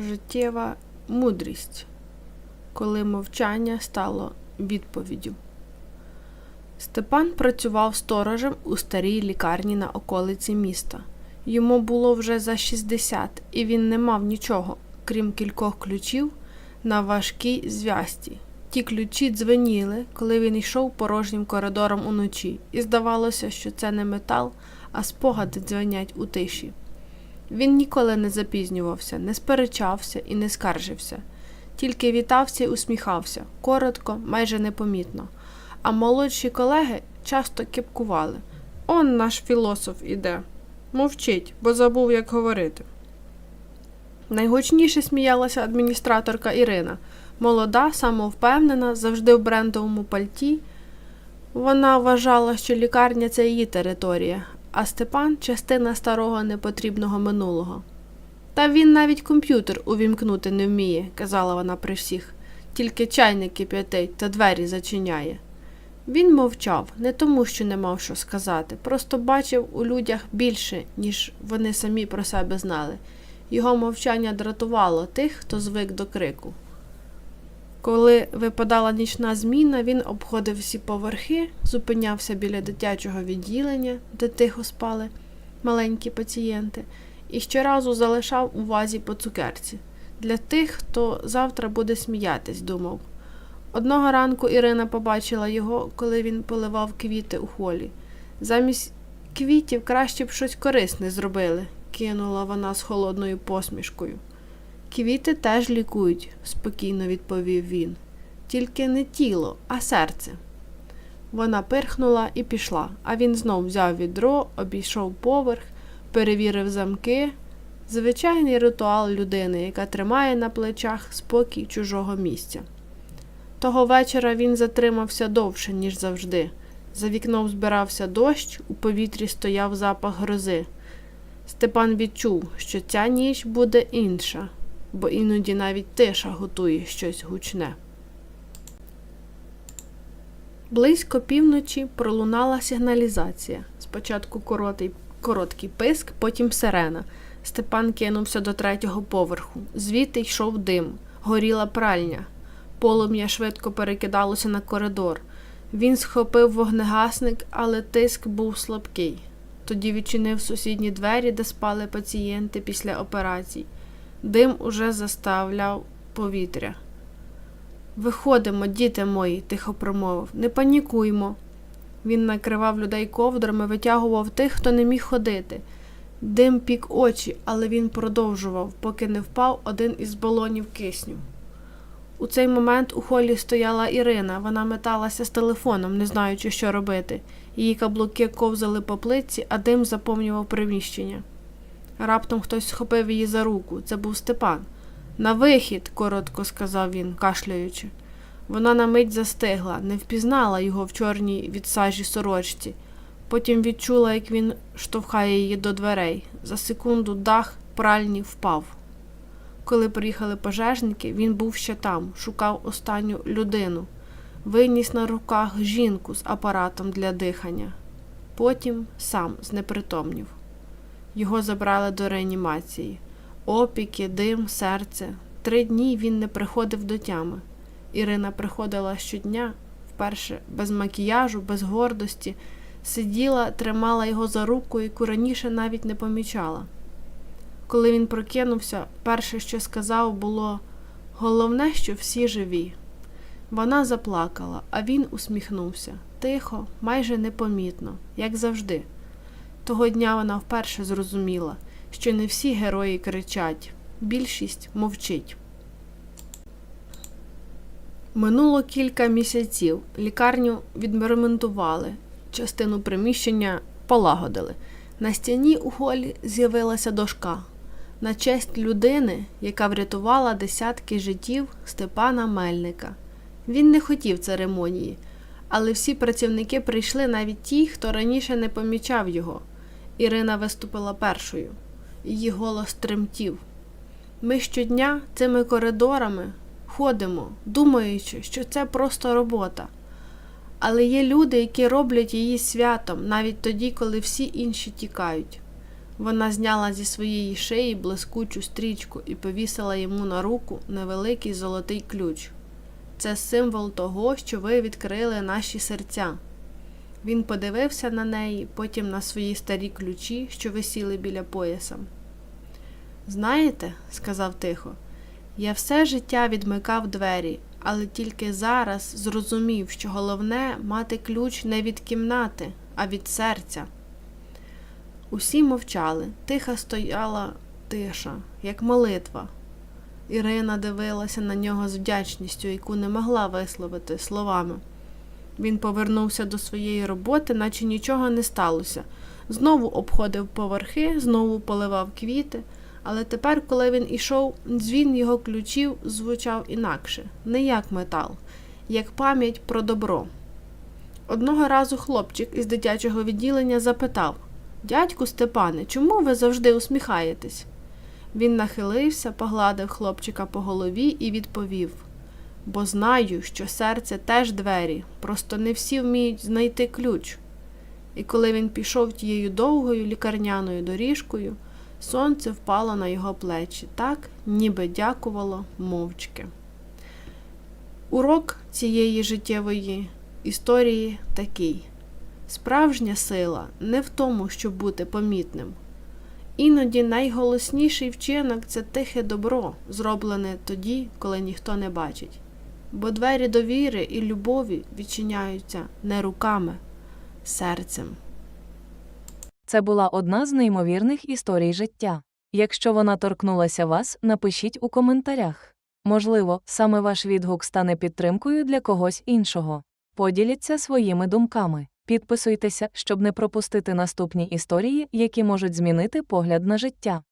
життєва мудрість, коли мовчання стало відповіддю. Степан працював сторожем у старій лікарні на околиці міста. Йому було вже за 60, і він не мав нічого, крім кількох ключів на важкій зв'язці. Ті ключі дзвеніли, коли він йшов порожнім коридором уночі, і здавалося, що це не метал, а спогади дзвенять у тиші. Він ніколи не запізнювався, не сперечався і не скаржився, тільки вітався і усміхався, коротко, майже непомітно. А молодші колеги часто кепкували. Он наш філософ іде. Мовчить, бо забув, як говорити. Найгучніше сміялася адміністраторка Ірина, молода, самовпевнена, завжди в брендовому пальті. Вона вважала, що лікарня це її територія, а Степан частина старого непотрібного минулого. Та він навіть комп'ютер увімкнути не вміє, казала вона при всіх, тільки чайник кип'ятить та двері зачиняє. Він мовчав не тому, що не мав що сказати, просто бачив у людях більше, ніж вони самі про себе знали. Його мовчання дратувало тих, хто звик до крику. Коли випадала нічна зміна, він обходив всі поверхи, зупинявся біля дитячого відділення, де тихо спали маленькі пацієнти, і щоразу залишав у вазі по цукерці для тих, хто завтра буде сміятись, думав. Одного ранку Ірина побачила його, коли він поливав квіти у холі. Замість квітів краще б щось корисне зробили, кинула вона з холодною посмішкою. Квіти теж лікують, спокійно відповів він. Тільки не тіло, а серце. Вона пирхнула і пішла, а він знов взяв відро, обійшов поверх, перевірив замки. Звичайний ритуал людини, яка тримає на плечах спокій чужого місця. Того вечора він затримався довше, ніж завжди. За вікном збирався дощ, у повітрі стояв запах грози. Степан відчув, що ця ніч буде інша, бо іноді навіть тиша готує щось гучне. Близько півночі пролунала сигналізація. Спочатку коротий, короткий писк, потім сирена. Степан кинувся до третього поверху. Звідти йшов дим, горіла пральня. Полум'я швидко перекидалося на коридор. Він схопив вогнегасник, але тиск був слабкий. Тоді відчинив сусідні двері, де спали пацієнти після операцій. Дим уже заставляв повітря. Виходимо, діти мої, тихо промовив, не панікуймо. Він накривав людей ковдрами, витягував тих, хто не міг ходити. Дим пік очі, але він продовжував, поки не впав один із балонів кисню. У цей момент у холі стояла Ірина. Вона металася з телефоном, не знаючи, що робити. Її каблуки ковзали по плитці, а дим заповнював приміщення. Раптом хтось схопив її за руку. Це був Степан. На вихід, коротко сказав він, кашляючи. Вона на мить застигла, не впізнала його в чорній від сажі сорочці. Потім відчула, як він штовхає її до дверей. За секунду дах пральні впав. Коли приїхали пожежники, він був ще там, шукав останню людину, виніс на руках жінку з апаратом для дихання. Потім сам знепритомнів. Його забрали до реанімації. Опіки, дим, серце. Три дні він не приходив до тями. Ірина приходила щодня, вперше без макіяжу, без гордості, сиділа, тримала його за руку, яку раніше навіть не помічала. Коли він прокинувся, перше, що сказав, було головне, що всі живі. Вона заплакала, а він усміхнувся тихо, майже непомітно, як завжди. Того дня вона вперше зрозуміла, що не всі герої кричать, більшість мовчить. Минуло кілька місяців. Лікарню відремонтували, частину приміщення полагодили. На стіні у холі з'явилася дошка на честь людини, яка врятувала десятки життів Степана Мельника. Він не хотів церемонії, але всі працівники прийшли навіть ті, хто раніше не помічав його. Ірина виступила першою. Її голос тремтів. Ми щодня цими коридорами ходимо, думаючи, що це просто робота. Але є люди, які роблять її святом навіть тоді, коли всі інші тікають. Вона зняла зі своєї шиї блискучу стрічку і повісила йому на руку невеликий золотий ключ. Це символ того, що ви відкрили наші серця. Він подивився на неї, потім на свої старі ключі, що висіли біля пояса. Знаєте, сказав тихо, я все життя відмикав двері, але тільки зараз зрозумів, що головне мати ключ не від кімнати, а від серця. Усі мовчали, тиха стояла тиша, як молитва. Ірина дивилася на нього з вдячністю, яку не могла висловити словами. Він повернувся до своєї роботи, наче нічого не сталося. Знову обходив поверхи, знову поливав квіти, але тепер, коли він ішов, дзвін його ключів звучав інакше, не як метал, як пам'ять про добро. Одного разу хлопчик із дитячого відділення запитав Дядьку Степане, чому ви завжди усміхаєтесь? Він нахилився, погладив хлопчика по голові і відповів бо знаю, що серце теж двері, просто не всі вміють знайти ключ. І коли він пішов тією довгою лікарняною доріжкою, сонце впало на його плечі, так, ніби дякувало мовчки. Урок цієї життєвої історії такий: справжня сила не в тому, щоб бути помітним. Іноді найголосніший вчинок це тихе добро, зроблене тоді, коли ніхто не бачить. Бо двері довіри і любові відчиняються не руками, серцем. Це була одна з неймовірних історій життя. Якщо вона торкнулася вас, напишіть у коментарях. Можливо, саме ваш відгук стане підтримкою для когось іншого. Поділіться своїми думками. Підписуйтеся, щоб не пропустити наступні історії, які можуть змінити погляд на життя.